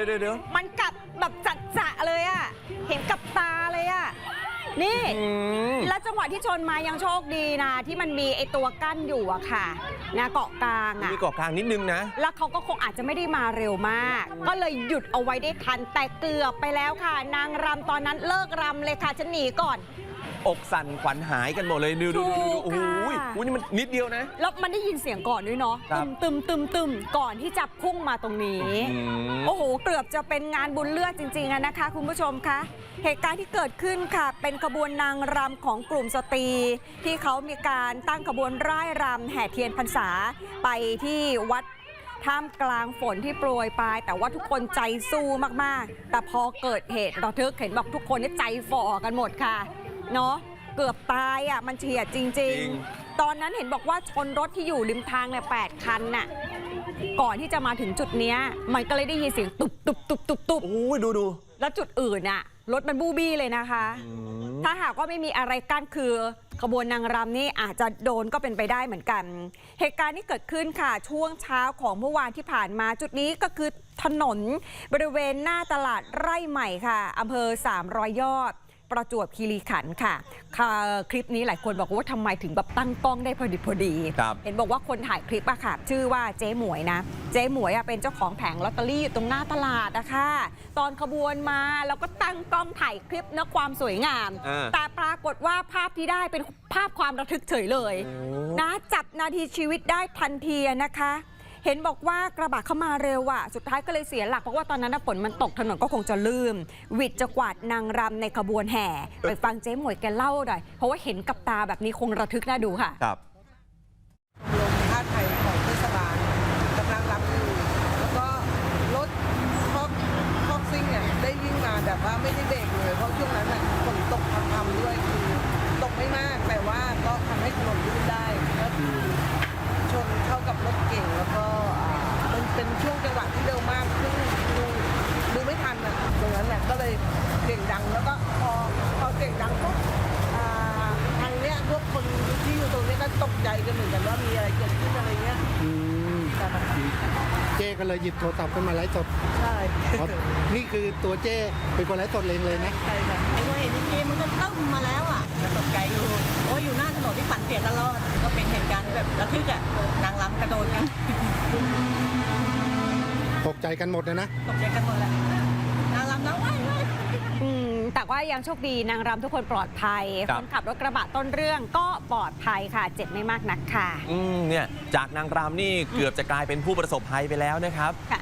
ยวเดี๋ยวมันกัดแบบจัดจะเลยอะเห็นกับตาเลยอะนี่อืมแล้วจังหวะที่ชนมายังโชคดีนะ ที่มันมีไอตัวกั้นอยู่อะค่ะนะเกาะกลางอะมีเกาะกลางนิดนึงนะ แล้วเขาก็คงอาจจะไม่ได้มาเร็วมาก ก็เลยหยุดเอาไว้ได้ทันแต่เกือบไปแล้วค่ะ นางรำตอนนั้นเลิกรำเลยค่ะฉันหนีก่อน อกสั่นขวัญหายกันหมดเลยดูดูดูดูถูกโอ้โหค่ะอุ๊ยนี่มันนิดเดียวนะ แล้วมันได้ยินเสียงก่อนด้วยเนาะครัตึบมตึมตึมตึมก่อนที่จะพุ่งมาตรงนี้ อืม โอ้โห เกือบจะเป็นงานบุญเลือดจริงๆอะนะคะ คุณผู้ชมคะ เหตุการณ์ที่เกิดขึ้นค่ะ เป็นขบวนนางรำของกลุ่มสตรี ที่เขามีการตั้งขบวนร่ายรำแห่เทียนพรรษา ไปที่วัดท่ามกลางฝนที่โปรยปลาย แต่ว่าทุกคนใจสู้มากๆ แต่พอเกิดเหตุเราทึกเห็นบอกทุกคนนี่ใจฝ่อกันหมดค่ะ เนาะเกือบตายอะมันเฉียดจจริริงงๆ ตอนนั้นเห็นบอกว่าชนรถที่อยู่ริมทางเนี่ยแปดคันน่ะก่อนที่จะมาถึงจุดเนี้ยมันก็เลยได้ยินเสียงตุบตุบตุบตุบตุบ โอ้ยดูดู แล้วจุดอื่นน่ะรถมันบูบี้เลยนะคะอืมถ้าหากว่าไม่มีอะไรกั้นคือขบวนนางรำนี่อาจจะโดนก็เป็นไปได้เหมือนกัน เหตุการณ์ที่เกิดขึ้นค่ะ ช่วงเช้าของเมื่อวานที่ผ่านมา จุดนี้ก็คือถนนบริเวณหน้าตลาดไร่ใหม่ค่ะอำเภอ 300 ยอด ประจวบคีรีขันธ์ค่ะค่ะ คลิปนี้หลายคนบอกว่าทำไมถึงแบบตั้งกล้องได้พอดีพอดี ครับ เห็นบอกว่าคนถ่ายคลิปอะค่ะ ชื่อว่าเจ๊หมวยนะ เจ๊หมวยอะเป็นเจ้าของแผงลอตเตอรี่อยู่ตรงหน้าตลาดนะคะตอนขบวนมาแล้วก็ตั้งกล้องถ่ายคลิปนะความสวยงาม อ่า แต่ปรากฏว่าภาพที่ได้เป็นภาพความระทึกเฉยเลยโอ้นะจับนาทีชีวิตได้ทันทีนะคะ เห็นบอกว่ากระบะเข้ามาเร็วอะ สุดท้ายก็เลยเสียหลัก เพราะว่าตอนนั้นน่ะฝนมันตกถนนก็คงจะลื่นวิดจะกวาดนางรำในขบวนแห่ ไปฟังเจ๊หมวยแกเล่าหน่อย เพราะว่าเห็นกับตาแบบนี้คงระทึกน่าดูค่ะ ครับ ลงท่าไทยของเทศบาลกำลังรับอยู่ แล้วก็รถคอกคอกซิ่งเนี่ยได้วิ่งมาแบบว่าไม่ได้เบรกเลย เพราะช่วงนั้นน่ะฝนตกพรำๆด้วยคือตกไม่มาก แต่ว่าก็ทำให้ถนนลื่นได้ ก็คือชนเข้ากับรถเก่งแล้วก็อ่ามันเป็นช่วงจังหวะที่เร็วมากซึ่งดูดูไม่ทันอะตรงนั้นแหละก็ เลยเสียงดังแล้วก็พอพอเสียงดังปุ๊บอ่าทางเนี้ยพวกคนที่อยู่ตรงเนี้ยก็ตกใจกันเหมือนกันว่ามีอะไรเกิดขึ้นอะไรเงี้ยอืมแต่แบบเจ้ก็เลยหยิบโทรศัพท์ขึ้นมาไลฟ์สดใช่เพราะนี่คือตัวเจ้เป็นคนไลฟ์สดเองเลยนะ ใช่ค่ะไอ้ว่าเห็นจริงๆมันก็ตึ้มมาแล้วอะก็ตกใจอยู่เพราะว่าอยู่หน้าถนนที่ปั่นเปียกตลอดก็เป็นเหตุการณ์แบบระทึกอะนางรำกระโดดกันตกใจกันหมดเลยนะ ตกใจกันหมดแหละ มแต่ว่ายังโชคดีนางรำทุกคนปลอดภัย ครัคบนขับรถกระบะต้นเรื่องก็ปลอดภัยค่ะ เจ็บไม่มากนักค่ะ อืมเนี่ยจากนางรำนี่เกือบจะกลายเป็นผู้ประสบภัยไปแล้วนะครับ ค่ะ